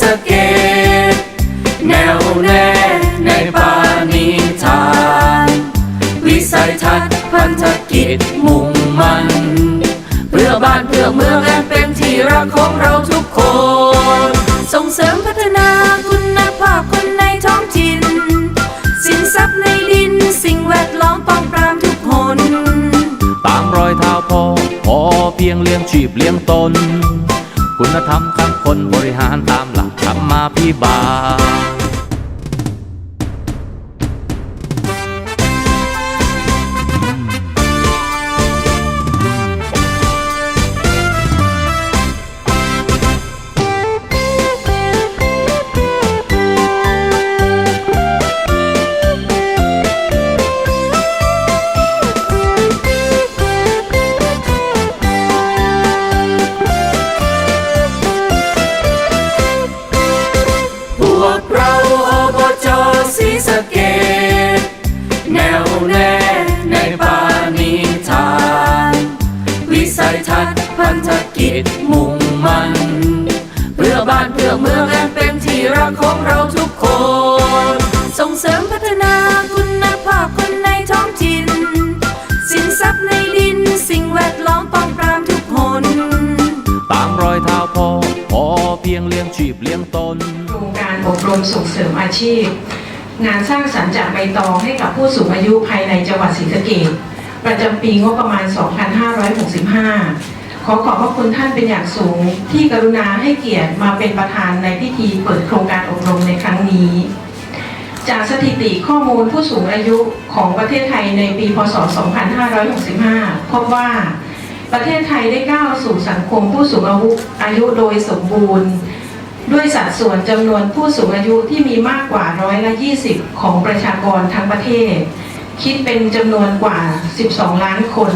สเกดแนวแน่ในปาณิธาน วิสัยทัศน์พันธกิจมุ่งมัน เพื่อบ้านเพื่อเมืองและเป็นที่รักของเราทุกคน ส่งเสริมพัฒนาคุณภาพคนในท้องถิ่น สินทรัพย์ในดินสิ่งแวดล้อมป้องปรามทุกหนตามรอยเท้าพ่อพอเพียงเลี้ยงชีพเลี้ยงตน คุณธรรมข้างคนบริหารตามหลักธรรมาพิบาล นโครงการอบรมส่งเสริมอาชีพ งานสร้างสรรค์จากใบตองให้กับผู้สูงอายุภายในจังหวัดศรีสะเกษประจำปีงบประมาณ 2565 ขอขอบพระคุณท่านเป็นอย่างสูงที่กรุณาให้เกียรติมาเป็นประธานในพิธีเปิดโครงการอบรมในครั้งนี้ จากสถิติข้อมูลผู้สูงอายุของประเทศไทยในปี พศ 2565 พบว่าประเทศไทยได้ก้าวสู่สังคมผู้สูงอายุอายุโดยสมบูรณ์ ด้วยสัดส่วนจำนวนผู้สูงอายุที่มีมากกว่าร้อยละ20 ของประชากรทั้งประเทศ คิดเป็นจำนวนกว่า 12 ล้านคน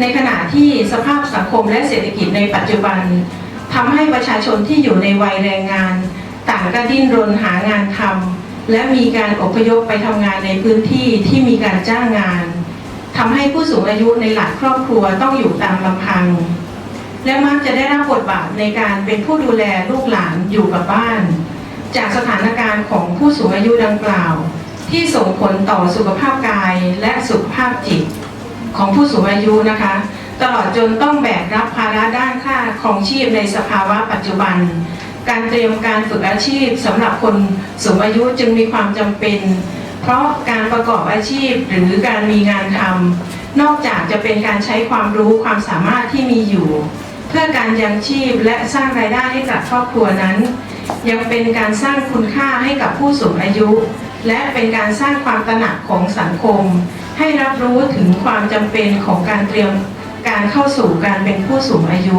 ในขณะที่สภาพสังคมและเศรษฐกิจในปัจจุบันทำให้ประชาชนที่อยู่ในวัยแรงงาน ต่างก็ดิ้นรนหางานทำและมีการอพยพไปทำงานในพื้นที่ที่มีการจ้างงานทำให้ผู้สูงอายุในหลักครอบครัวต้องอยู่ตามลำพัง และมักจะได้รับบทบาทในการเป็นผู้ดูแลลูกหลานอยู่กับบ้าน จากสถานการณ์ของผู้สูงอายุดังกล่าว ที่ส่งผลต่อสุขภาพกายและสุขภาพจิต ของผู้สูงอายุนะคะ ตลอดจนต้องแบกรับภาระด้านค่าครองชีพในสภาวะปัจจุบัน การเตรียมการฝึกอาชีพสำหรับคนสูงอายุจึงมีความจำเป็น เพราะการประกอบอาชีพหรือการมีงานทำนอกจากจะเป็นการใช้ความรู้ความสามารถที่มีอยู่ เพื่อการยังชีพและสร้างรายได้ให้กับครอบครัวนั้น ยังเป็นการสร้างคุณค่าให้กับผู้สูงอายุ และเป็นการสร้างความตระหนักของสังคม ให้รับรู้ถึงความจำเป็นของการเตรียมการเข้าสู่การเป็นผู้สูงอายุ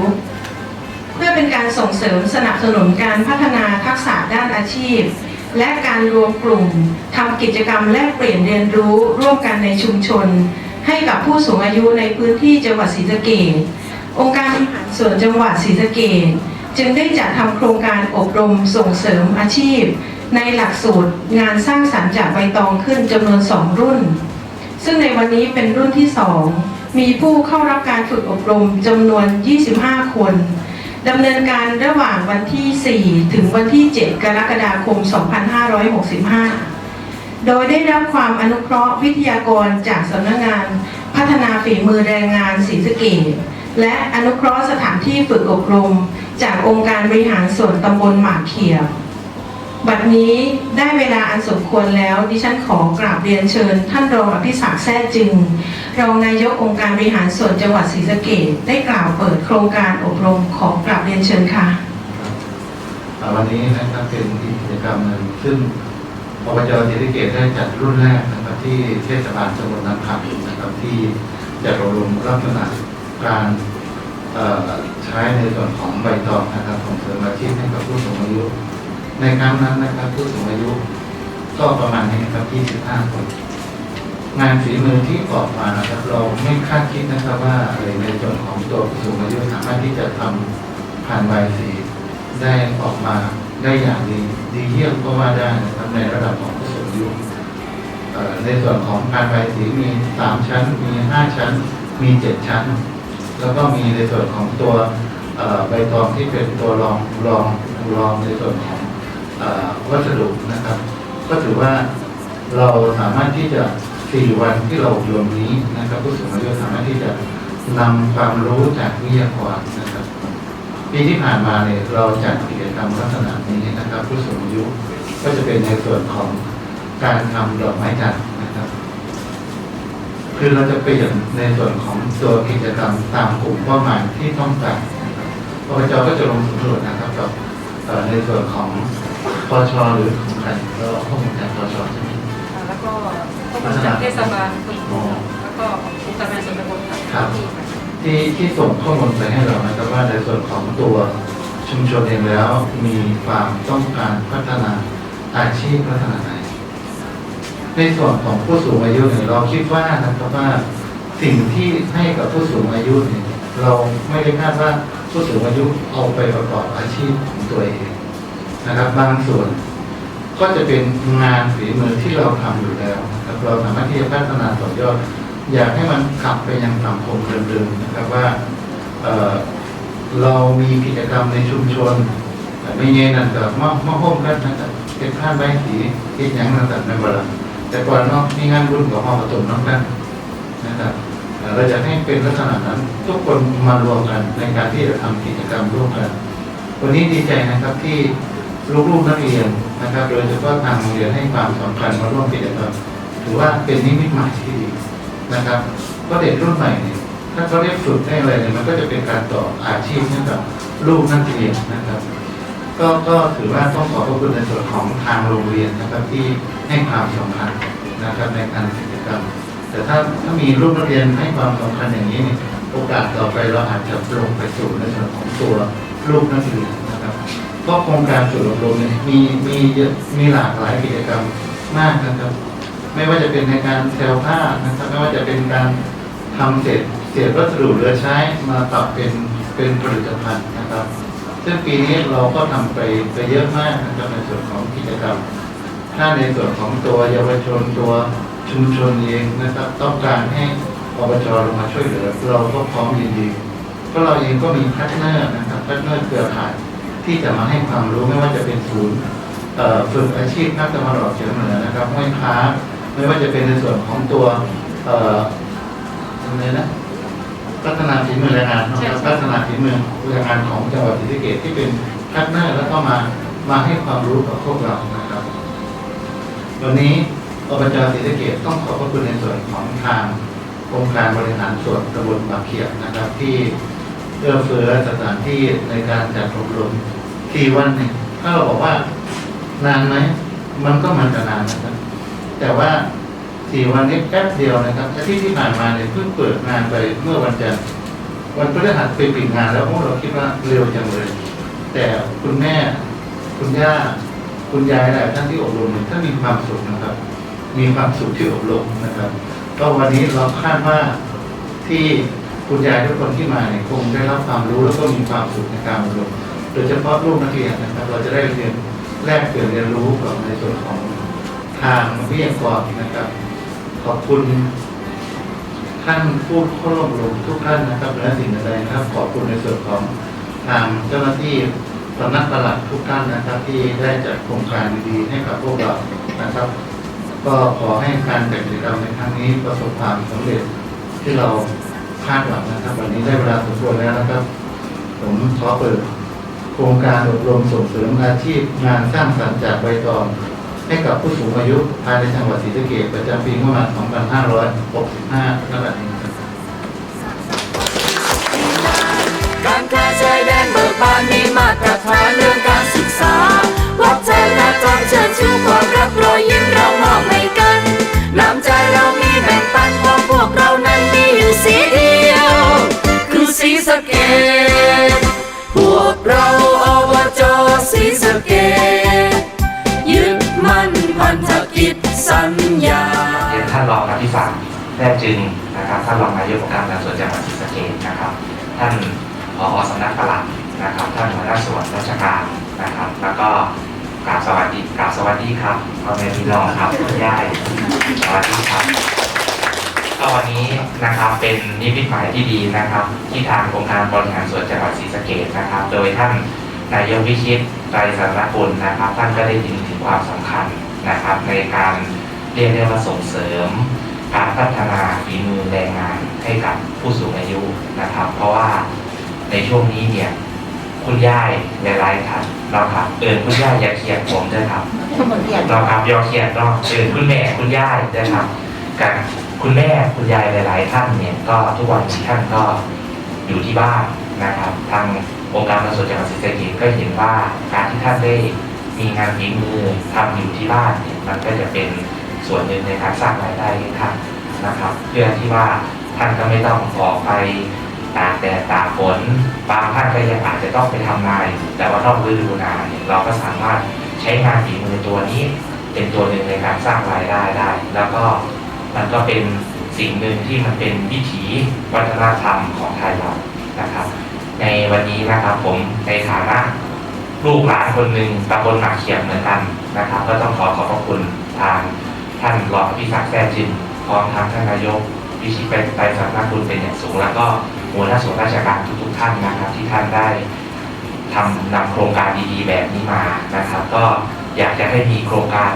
เพื่อเป็นการส่งเสริมสนับสนุนการพัฒนาทักษะด้านอาชีพ และการรวมกลุ่มทำกิจกรรมแลกเปลี่ยนเรียนรู้ร่วมกันในชุมชน ให้กับผู้สูงอายุในพื้นที่จังหวัดศรีสะเกษ องค์การบริหารส่วนจังหวัดศรีสะเกษจึงได้จัดทำโครงการอบรมส่งเสริมอาชีพ ในหลักสูตรงานสร้างสรรค์จากใบตองขึ้นจำนวน 2 รุ่น ซึ่งในวันนี้เป็นรุ่นที่ 2 มีผู้เข้ารับการฝึกอบรมจำนวน 25 คนดำเนินการระหว่างวันที่ 4 ถึงวันที่ 7 กรกฎาคม 2565 โดยได้รับความอนุเคราะห์วิทยากรจากสำนักงาน พัฒนาฝีมือแรงงานศรีสะเกษ และอนุเคราะห์สถานที่ฝึกอบรม จากองค์การบริหารส่วนตำบลหมากเขียบบัดนี้ได้เวลาอันสมควรแล้ว ดิฉันขอกราบเรียนเชิญ ท่านรองอภิศักดิ์แท้จึง รองนายกองค์การบริหารส่วนจังหวัดศรีสะเกษได้กล่าวเปิดโครงการอบรมของกราบเรียนเชิญค่ะวันนี้นะครับเป็นกิจกรรมหนึ่งซึ่งอบจศรีสะเกษได้จัดรุ่นแรกนะครับที่เทศบาลตำบลน้ำขับนะครับที่จะอบรมลักษณะ การใช้ในส่วนของใบตองนะครับของเสริมอาชีพให้กับผู้สูงอายุ ในครั้งนั้นนะครับผู้สูงอายุก็ประมาณนี้ครับ 25 คน งานฝีมือที่ออกมานะครับ เราไม่คาดคิดนะครับว่าในส่วนของตัวผู้สูงอายุสามารถที่จะทำผ่านใบสีได้ออกมาได้อย่างดีดีเยี่ยมก็ว่าได้นะครับในระดับของผู้สูงอายุในส่วนของการใบสีมีสามชั้น มีห้าชั้น มีเจ็ดชั้น แล้วก็มีในส่วนของตัวใบตองที่เป็นตัวรองรองรองในส่วนของอวัสดุนะครับ ก็ถือว่าเราสามารถที่จะสี่วันที่เราอบรมนี้นะครับผู้สูงอายุสามารถที่จะนำความรู้จากวิทยากรนะครับปีที่ผ่านมาเนี่ยเราจัดกิจกรรมลักษณะนี้นะครับ ผู้สูงอายุก็จะเป็นในส่วนของการทำดอกไม้จันทร์ ครับคือเราจะเปลี่ยนในส่วนของตัวกิจกรรมตามกลุ่มเป้าหมายที่ต้องการนะครับอบจก็จะลงสำรวจนะครับกับเอ่อในส่วนของพชหรือของใครเราเอาข้อมูลจากพชใช่ไหมแล้วก็ข้อมูลจากเทศบาลตำบลแล้วก็องค์การบริหารส่วนตำบลค่ะครับที่ค่ะที่ที่ส่งข้อมูลไปให้เรานะครับว่าในส่วนของตัวชุมชนเองแล้วมีความต้องการพัฒนาอาชีพลักษณะไหน ในส่วนของผู้สูงอายุเนี่ยเราคิดว่านะครับว่าสิ่งที่ให้กับผู้สูงอายุเนี่ยเราไม่ได้คาดว่าผู้สูงอายุเอาไปประกอบอาชีพของตัวเองนะครับ บางส่วนก็จะเป็นงานฝีมือที่เราทำอยู่แล้วนะครับเราสามารถที่จะพัฒนาต่อยอดอยากให้มันกลับไปยังสังคมเดิมๆนะครับว่าเเรามีกิจกรรมในชุมชนแต่ไม่เย็นนั่นก็มอบมอบห้องกันนะครับเป็นผ้าใบสีเป็นอย่างนั้นแต่ไม่เวลา แต่ก่อนนาะมีงานรุ่นของห้องประตูน้องกันนะครับเราจะให้เป็นลักษณะนั้นทุกคนมารวมกันในการที่จะทำกิจกรรมร่วมกัน วันนี้ดีใจนะครับที่ลูกๆนักเรียนนะครับ โดยเฉพาะทางโรงเรียนให้ความสำคัญมาร่วมกิจกรรมถือว่าเป็นนิมิตหมายที่ดีนะครับเพราะเด็กรุ่นใหม่เนี่ยถ้าเขาได้ฝึกได้อะไรเนี่ยมันก็จะเป็นการต่ออาชีพให้กับลูกนักเรียนนะครับ ก็ก็ถือว่าต้องขอบพระคุณในส่วนของทางโรงเรียนนะครับที่ให้ความสำคัญนะครับในการกิจกรรม แต่ถ้าถ้ามีลูกนักเรียนให้ความสำคัญอย่างนี้เนี่ยโอกาสต่อไปเราอาจจะลงไปสู่ในส่วนของตัวลูกนักเรียนนะครับเพราะโครงการศูนย์อบรมเนี่ยมีมีเยอะมีหลากหลายกิจกรรมมากนะครับ ไม่ว่าจะเป็นในการเซลผ้านะครับไม่ว่าจะเป็นการทำเศษเศษวัสดุเหลือใช้มาปรับเป็นเป็นผลิตภัณฑ์นะครับ ซึ่งปีนี้เราก็ทำไปไปเยอะมากนะครับในส่วนของกิจกรรม ถ้าในส่วนของตัวเยาวชนตัวชุมชนเองนะครับ ต้องการให้อบจลงมาช่วยเหลือ เราก็พร้อมยินดีเพราะเราเองก็มีพาร์ทเนอร์นะครับพาร์ทเนอร์เครือข่ายที่จะมาให้ความรู้ไม่ว่าจะเป็นศูนย์ฝึกอาชีพภาคตะวันออกเฉียงเหนือนะครับห้วยค้าไม่ว่าจะเป็นในส่วนของตัวเอ่ออะไรนะ พัฒนาฝีมือแรงงานนะครับพัฒนาฝีมือแรงงานของจังหวัดศรีสะเกษที่เป็นพาร์ทเนอร์แล้วก็มามาให้ความรู้กับพวกเรานะครับ วันนี้อบจศรีสะเกษต้องขอบพระคุณในส่วนของทางองค์การบริหารส่วนตำบลบางเขียบนะครับ ที่เอื้อเฟื้อสถานที่ในการจัดอบรมที่วันหนึ่งถ้าเราบอกว่านานไหมมันก็มันจะนานนะครับแต่ว่า สี่วันนี้แป๊บเดียวนะครับอาทิตย์ที่ผ่านมาเนี่ยเพิ่งเปิดงานไปเมื่อวันจันทร์วันพฤหัสไปปิดงานแล้วพวกเราคิดว่าเร็วจังเลย แต่คุณแม่ คุณย่า คุณยายหลายท่านที่อบรมเนี่ยท่านมีความสุขนะครับ มีความสุขที่อบรมนะครับก็วันนี้เราคาดว่าที่คุณยายทุกคนที่มาเนี่ยคงได้รับความรู้แล้วก็มีความสุขในการอบรมโดยเฉพาะลูกนักเรียนนะครับ เราจะได้เรียนแลกเปลี่ยนเรียนรู้กับในส่วนของทางวิทยากรนะครับ ขอบคุณท่านผู้เข้าร่วมอบรมทุกท่านนะครับและสิ่งใดนะครับ ขอบคุณในส่วนของทางเจ้าหน้าที่สำนักปลัดทุกท่านนะครับ ที่ได้จัดโครงการดีๆให้กับพวกเรานะครับ ก็ขอให้การจัดกิจกรรมในครั้งนี้ประสบความสำเร็จที่เราคาดหวังนะครับ วันนี้ได้เวลาสมควรแล้วนะครับ ผมขอเปิดโครงการอบรมส่งเสริมอาชีพงานสร้างสรรค์จากใบตอง ให้กับผู้สูงอายุภายในจังหวัดศรีสะเกษประจำปีงบประมาณ 2565นั่นแหละการค้าชายแดนเบิกบานมีมาตรฐานเรื่องการศึกษาวัฒนธรรมเชิญชูความรักรอยยิ้มเรามอบให้กันน้ำใจเรามีแบ่งปันเพราะพวกเรานั้นมีอยู่สีเดียว คือสีสะเกตพวกเราอบจสีสะเกต รียนท่านรองอภิสารแท้จึงนะครับท่านรองนายกองค์การบริหารส่วนจังหวัดศรีสะเกษนะครับ ท่านผอสำนักปลัดนะครับ ท่านหัวหน้าส่วนราชการนะครับ แล้วก็กราบสวัสดีกราบสวัสดีครับพ่อแม่พี่น้องครับคุณย่ายสวัสดีครับก็วันนี้นะครับเป็นนิมิตหมายที่ดีนะครับ ที่ทางองค์การบริหารส่วนจังหวัดศรีสะเกษนะครับ โดยท่านนายกวิชิตไตรสารกุลนะครับ ท่านก็ได้ยินถึงความสำคัญนะครับในการ เรียกได้ว่าส่งเสริมการพัฒนาฝีมือแรงงานให้กับผู้สูงอายุนะครับ เพราะว่าในช่วงนี้เนี่ยคุณย่ายหลายๆท่านเราครับเอินคุณย่ายอย่าเครียดผมด้วยครับเราครับยอเครียดเราเอินคุณแม่คุณย่ายนะครับกับคุณแม่คุณยายหลาย ๆ ท่านเนี่ยก็ทุกวันนี้ท่านก็อยู่ที่บ้านนะครับ ทางองค์การบริหารส่วนจังหวัดศรีสะเกษก็เห็นว่าการที่ท่านได้มีงานฝีมือทำอยู่ที่บ้านเนี่ยมันก็จะเป็น ส่วนหนึ่งในการสร้างรายได้ให้ท่านนะครับ เพื่อที่ว่าท่านก็ไม่ต้องออกไปตากแดดตากฝนบางท่านก็ยังอาจจะต้องไปทำนาอยู่แต่ว่านอกฤดูนาเนี่ยเราก็สามารถใช้งานฝีมือตัวนี้ เป็นตัวหนึ่งในการสร้างรายได้ได้ แล้วก็มันก็เป็นสิ่งหนึ่งที่มันเป็นวิถีวัฒนธรรมของไทยเรานะครับ ในวันนี้นะครับผมในฐานะลูกหลานคนหนึ่งตำบลหมากเขียบเหมือนกันนะครับ ก็ต้องขอขอบพระคุณทางท่าน รองพิศักดิ์แท้จินพร้อมทางท่านนายกวิชิตไปไปสำนักคุณเป็นอย่างสูง แล้วก็หัวหน้าส่วนราชการทุกๆท่านนะครับ ที่ท่านได้ทำนำโครงการดีๆ แบบนี้มานะครับ ก็อยากจะให้มีโครงการ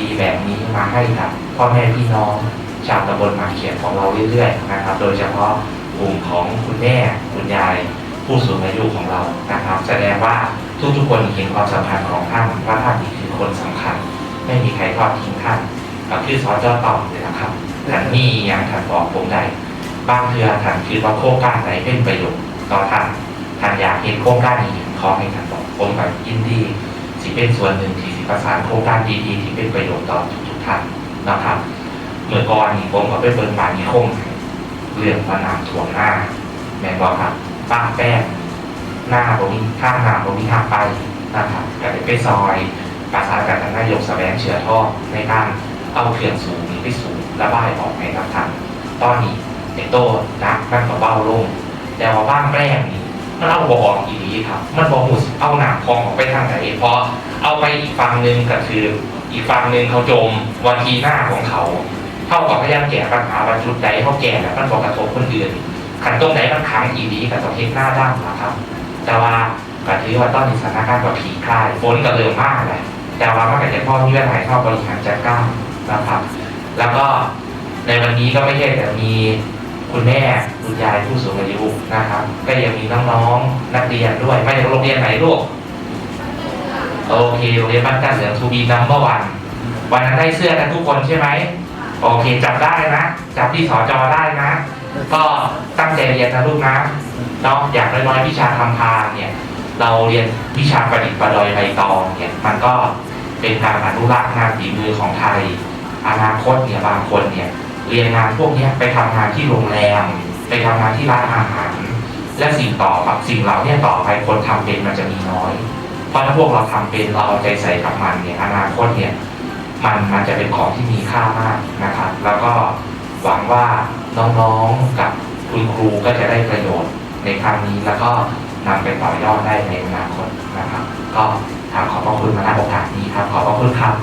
ดีๆ แบบนี้มาให้กับพ่อแม่พี่น้องชาวตำบลมาเขียบของเราเรื่อยๆนะครับ โดยเฉพาะกลุ่มของคุณแม่คุณยายผู้สูงอายุของเรานะครับ แสดงว่าทุกๆคนเห็นความสำคัญของท่านว่าท่านนี่คือคนสำคัญ ไม่มีใครทอดทิ้งท่าน ก็คือสอจอต่อเลยนะครับท่านนี่ยังทานบอกผมได้บางเทือท่านคิดว่าโครงการไหนเป็นประโยชน์ต่อท่านท่านอยากเห็นโครงการนี้ขอให้ท่านบอกผมกับยินดีสิเป็นส่วนหนึ่งที่สิประสานโครงการดีๆที่เป็นประโยชน์ต่อทุกๆท่านนะครับเมื่อก่อนนี่ผมก็ไปเบิ่งบานนิคมเรื่องว่าน้ำท่วมหน้า แม่บอกครับป้าแป้งหน้าผมมีข้างหน้าผมมีทางไปนะครับก็ได้ไปซอยประสานกับทางนายกสแสวงเชื้อท่อในการ เอาเครื่องสูงนี้ไปสูงระบายออกในลำธารตอนนี้ไอ้โต้นักมันก็เบาลง แต่ว่าบ้างแป้งนี่มันเอาบออกอีกทีครับ มันบอกหูเอาหนามคลองออกไปทางไหนเพราะเอาไปอีกฝั่งหนึ่งก็คืออีกฝั่งหนึ่งเขาจมวันทีหน้าของเขา เท่ากับพยายามแก้ปัญหาว่าจุดใดเขาแก้แล้วมันบอกกระทบคนอื่นขันตรงไหนมันขังอีดีกับตัวเทคหน้าด้านนะครับ แต่ว่าก็ถือว่าตอนนี้สถานการณ์กับผีคลายฝนก็เริ่มมากเลยแต่ว่ามันก็จะพ่อมีเรื่องไหนเข้าบริหารจัดการ นะครับ แล้วก็ในวันนี้ก็ไม่ใช่แต่มีคุณแม่คุณยายผู้สูงอายุนะครับ ก็ยังมีน้องๆนักเรียนด้วยไม่ใช่โรงเรียนไหนลูกโอเคโรงเรียนบ้านกันเหลืองทูบีนัมเมื่อวันวันนั้นได้เสื้อกันทุกคนใช่ไหมโอเคจับได้นะจับที่สอจอได้นะ ก็ตั้งใจเรียนนะลูกนะเนาะอย่างน้อยๆวิชาทำพานเนี่ย เราเรียนวิชาประดิษฐ์ประดอยใบตองเนี่ยมันก็เป็นการอนุรักษ์งานฝีมือของไทย อนาคตเนี่ยบางคนเนี่ยเรียนงานพวกนี้ไปทำงานที่โรงแรมไปทำงานที่ร้านอาหาร และสิ่งต่อแบบสิ่งเหล่านี้ต่อไปคนทำเป็นมันจะมีน้อย เพราะถ้าพวกเราทำเป็นเราเอาใจใส่กับมันเนี่ยอนาคตเนี่ยมันมันจะเป็นของที่มีค่ามากนะครับ แล้วก็หวังว่าน้องๆกับคุณครูก็จะได้ประโยชน์ในครั้งนี้แล้วก็นำไปต่อยอดได้ในอนาคตนะครับ ก็ถามขอบพระคุณมาณโอกาสนี้ครับ ขอบพระคุณครับ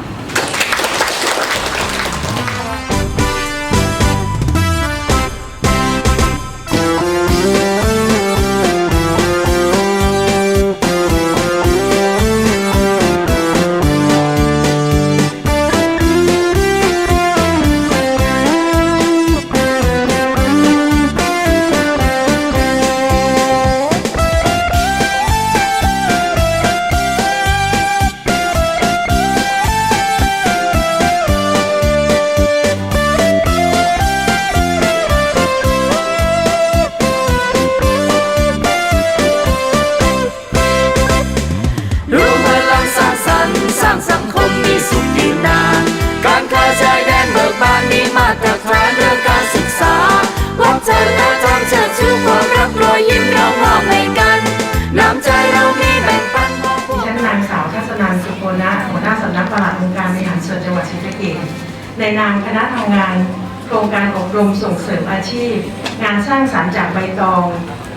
ริมอาชีพ งานสร้างสรรค์จากใบตอง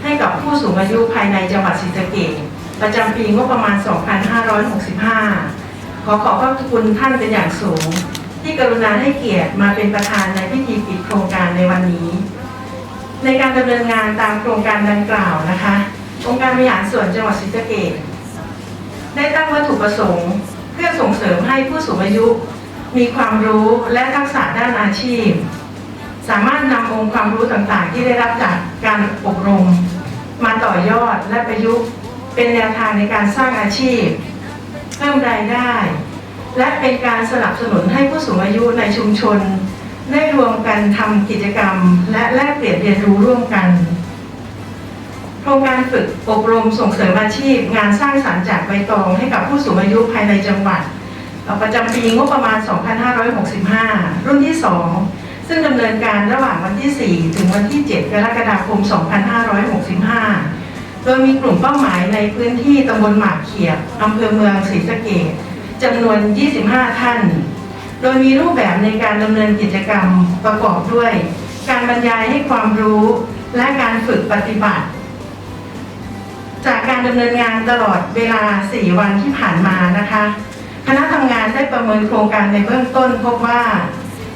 ให้กับผู้สูงอายุภายในจังหวัดศรีสะเกษประจำปีงบประมาณ 2565 ขอขอบพระคุณท่านเป็นอย่างสูง ที่กรุณาให้เกียรติมาเป็นประธานในพิธีปิดโครงการในวันนี้ ในการดำเนินงานตามโครงการดังกล่าวนะคะ องค์การบริหารส่วนจังหวัดศรีสะเกษได้ตั้งวัตถุประสงค์เพื่อส่งเสริมให้ผู้สูงอายุ มีความรู้และทักษะด้านอาชีพ สามารถนำองค์ความรู้ต่างๆ ที่ได้รับจากการอบรม มาต่อยอดและประยุกต์เป็นแนวทางในการสร้างอาชีพ เพิ่มรายได้ และเป็นการสนับสนุนให้ผู้สูงอายุในชุมชน ได้รวมกันทำกิจกรรม และแลกเปลี่ยนเรียนรู้ร่วมกันโครงการฝึกอบรมส่งเสริมอาชีพ งานสร้างสรรค์จากใบตองให้กับผู้สูงอายุภายในจังหวัดประจำปีงบประมาณ 2565 รุ่นที่ 2 ซึ่งดำเนินการระหว่างวันที่ 4 ถึงวันที่ 7 กรกฎาคม 2565 โดยมีกลุ่มเป้าหมายในพื้นที่ตำบลหมากเขียบอำเภอเมืองศรีสะเกษจำนวน 25 ท่าน โดยมีรูปแบบในการดำเนินกิจกรรมประกอบด้วย การบรรยายให้ความรู้และการฝึกปฏิบัติ จากการดำเนินงานตลอดเวลา 4 วันที่ผ่านมานะคะ คณะทำงานได้ประเมินโครงการในเบื้องต้นพบว่า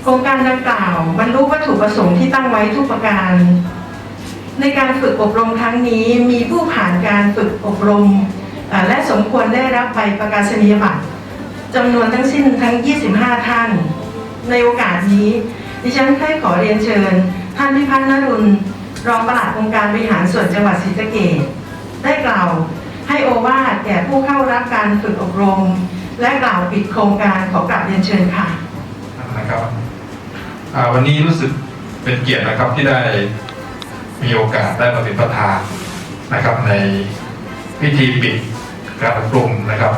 โครงการดังกล่าวบรรลุวัตถุประสงค์ที่ตั้งไว้ทุกประการ ในการฝึกอบรมครั้งนี้มีผู้ผ่านการฝึกอบรม และสมควรได้รับใบประกาศนียบัตรจำนวนทั้งสิ้นทั้ง 25 ท่าน ในโอกาสนี้ ดิฉันได้ขอเรียนเชิญ ท่านพิพัฒน์นรุณรองปลัดองค์การบริหารส่วนจังหวัดศรีสะเกษได้กล่าวให้โอวาทแก่ผู้เข้ารับการฝึกอบรม และกล่าวปิดโครงการขอกราบเรียนเชิญค่ะนะครับ วันนี้รู้สึกเป็นเกียรตินะครับที่ได้มีโอกาสได้มาเป็นประธานนะครับ ในพิธีปิดการอบรมนะครับ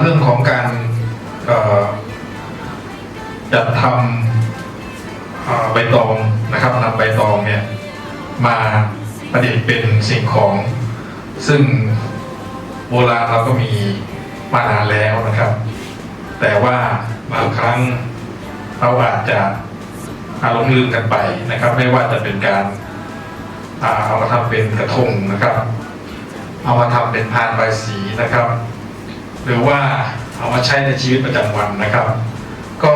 เรื่องของการจัดทำใบตองนะครับนำใบตองเนี่ยมาประดิษฐ์เป็นสิ่งของ ซึ่งโบราณเราก็มีมานานแล้วนะครับ แต่ว่าบางครั้ง เราอาจจะอาหลงลืมกันไปนะครับ ไม่ว่าจะเป็นการอาเอามาทำเป็นกระทงนะครับ เอามาทำเป็นพานใบสีนะครับ หรือว่าเอามาใช้ในชีวิตประจำวันนะครับ ก็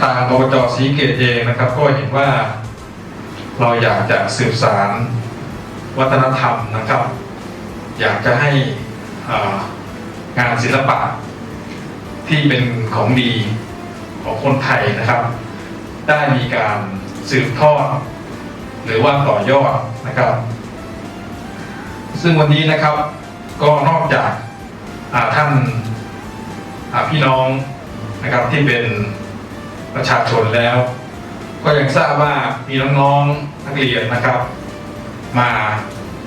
ทางอบจศรีเกตเองนะครับ ก็เห็นว่าเราอยากจะสืบสารวัฒนธรรมนะครับ อยากจะให้งานศิลปะที่เป็นของดี ของคนไทยนะครับ ได้มีการสืบทอดหรือว่าต่อยอดนะครับ ซึ่งวันนี้นะครับก็นอกจากาท่านาพี่น้องนะครับที่เป็นประชาชนแล้ว ก็ยังทราบว่ามีน้องๆนักเรียนนะครับ มา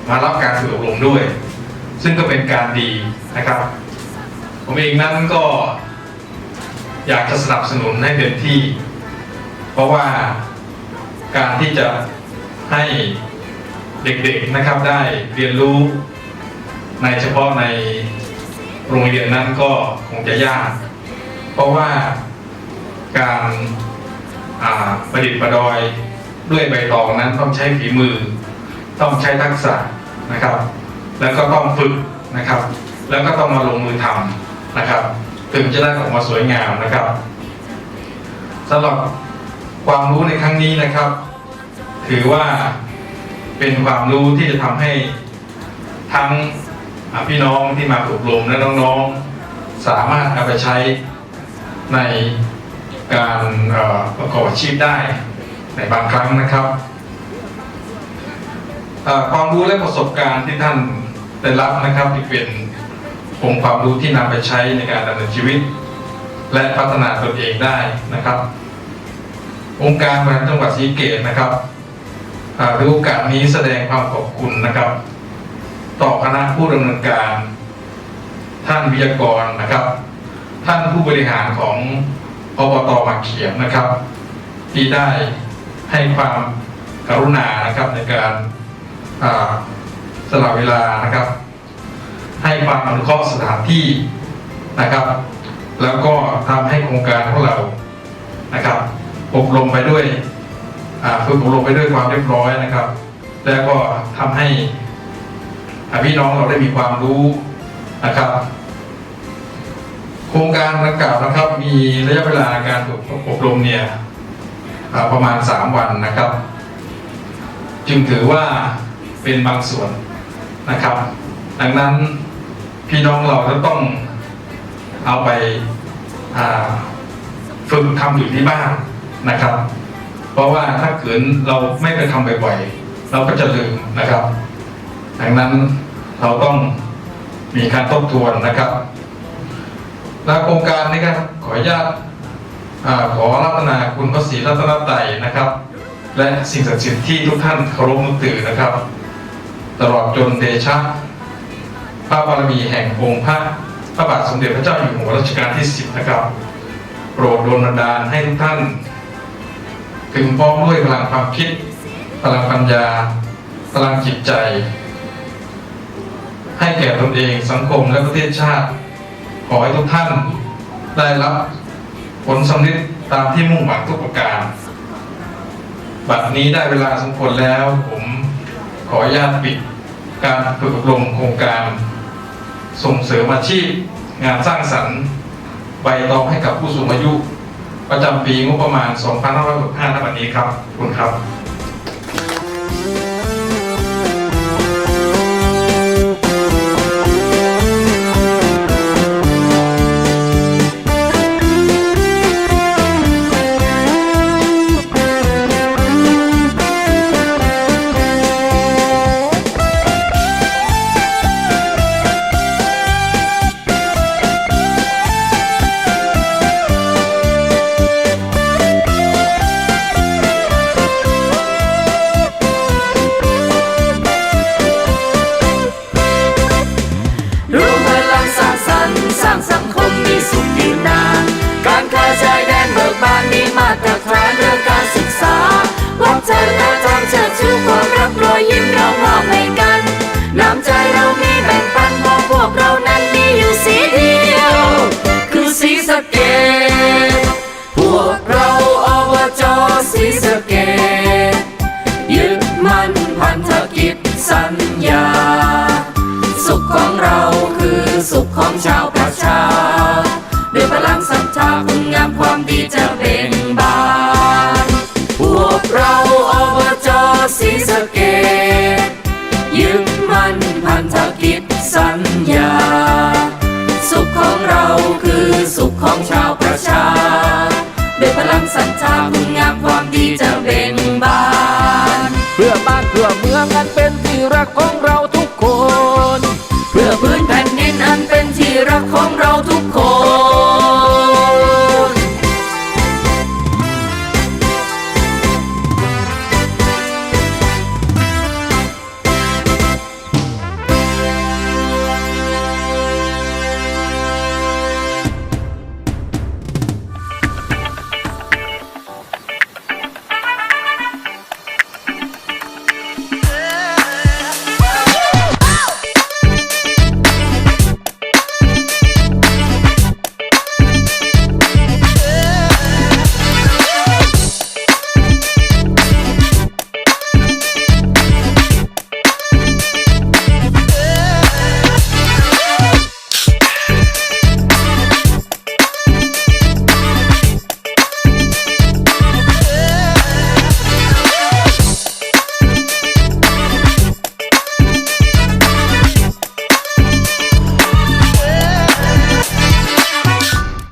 มารับการฝึกอบรมด้วย ซึ่งก็เป็นการดีนะครับ ผมเองนั้นก็ อยากจะสนับสนุนให้เต็มที่ เพราะว่าการที่จะให้เด็กๆนะครับได้เรียนรู้ ในเฉพาะในโรงเรียนนั้นก็คงจะยาก เพราะว่าการประดิษฐ์ประดอยด้วยใบตองนั้นต้องใช้ฝีมือ ต้องใช้ทักษะนะครับ แล้วก็ต้องฝึกนะครับ แล้วก็ต้องมาลงมือทำนะครับ ถึงจะได้ออกมาสวยงามนะครับสำหรับความรู้ในครั้งนี้นะครับ ถือว่าเป็นความรู้ที่จะทำให้ทั้งพี่น้องที่มาอบรมและน้องๆ สามารถเอาไปใช้ในการประกอบอาชีพได้ในบางครั้งนะครับความรู้และประสบการณ์ที่ท่านได้รับนะครับที่เป็น องค์ความรู้ที่นำไปใช้ในการดำเนินชีวิต และพัฒนาตนเองได้นะครับ องค์การบริหารจังหวัดศรีเกตนะครับอ่าถือโอกาสนี้แสดงความขอบคุณนะครับ ต่อคณะผู้ดำเนินการ ท่านวิทยากรนะครับ ท่านผู้บริหารของอบตหมักเขียมนะครับ ที่ได้ให้ความกรุณานะครับในการสละเวลานะครับ ให้ความอนุเคราะห์สถานที่นะครับ แล้วก็ทำให้โครงการของเรานะครับอบรมไปด้วยฝึกอบรมไปด้วยความเรียบร้อยนะครับ แล้วก็ทำให้พี่น้องเราได้มีความรู้นะครับ โครงการดังกล่าวนะครับ มีระยะเวลาการฝึกอบรมเนี่ยประมาณ 3 วันนะครับ จึงถือว่าเป็นบางส่วนนะครับ ดังนั้น พี่น้องเราจะต้องเอาไปฝึกทำอยู่ที่บ้านนะครับ เพราะว่าถ้าเกิดเราไม่ไปทำบ่อยๆเราก็จะลืมนะครับ ดังนั้นเราต้องมีการทบทวนนะครับและโครงการนี้ครับขออนุญาตขอรัตนาคุณพระศรีรัตนตรัยนะครับ และสิ่งศักดิ์สิทธิ์ที่ทุกท่านเคารพนับถือนะครับ ตลอดจนเดชะ พระบารมีแห่งองค์พระพระบาทสมเด็จพระเจ้าอยู่หัวรัชกาลที่สิบนะครับ โปรดโดนบันดาลให้ทุกท่านถึงพร้อมด้วยพลังความคิด พลังปัญญา พลังจิตใจ ให้แก่ตนเองสังคมและประเทศชาติ ขอให้ทุกท่านได้รับผลสำเร็จตามที่มุ่งหวังทุกประการ บัดนี้ได้เวลาสมควรแล้ว ผมขออนุญาตปิดการฝึกอบรมโครงการ ส่งเสริมอาชีพ งานสร้างสรรค์ใบตองให้กับผู้สูงอายุ ประจำปีงบประมาณ 2565ณวันนี้ครับขอบคุณครับ คุณงามความดีจะเบ่งบาน พวกเราอบจศรีสะเกดยึดมั่นพันธกิจสัญญา สุขของเราคือสุขของชาวประชาด้วยพลังศรัทธาคุณงามความดีจะเบ่งบาน เพื่อบ้านเพื่อเมืองอันเป็น